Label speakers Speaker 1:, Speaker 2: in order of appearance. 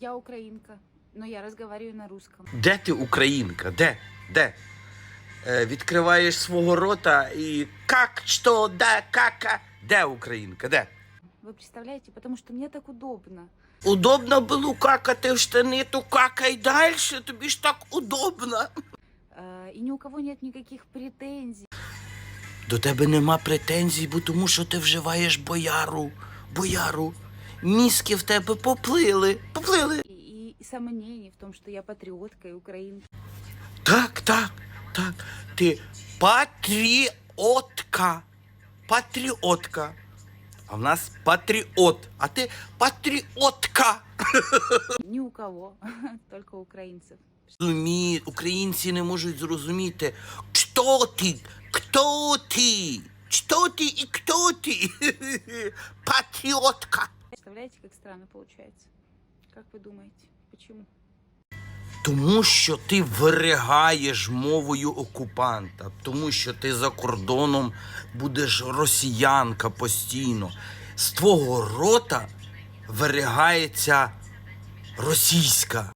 Speaker 1: Я украинка, но я разговариваю на русском.
Speaker 2: Де ти українка? Де? Де? Е, відкриваєш свого рота і как, що, де, кака? Де українка? Де?
Speaker 1: Вы представляете? Потому что мне так удобно.
Speaker 2: Удобно було какати в штани, то какай далі, тобі ж так удобно.
Speaker 1: Э, И ни у кого нет никаких претензий.
Speaker 2: До тебе нема претензій, бо тому що ти вживаєш бояру. Бояру. Мізки в тебе поплили. Поплили.
Speaker 1: И, и- и сомнений в том, что я патриотка и украинка.
Speaker 2: Так, так, так. Ти патріотка. Патріотка. А в нас патріот. А ти патріотка.
Speaker 1: Ни у кого, только у украинцев.
Speaker 2: Розумі... Українці не можуть зрозуміти, хто ти, хто ти, хто ти і хто ти. Патріотка.
Speaker 1: Представляете, как странно получается? Как вы думаете, почему?
Speaker 2: Тому що ти виригаєш мовою окупанта, тому що ти за кордоном будеш росіянка постійно. З твого рота виригається російська.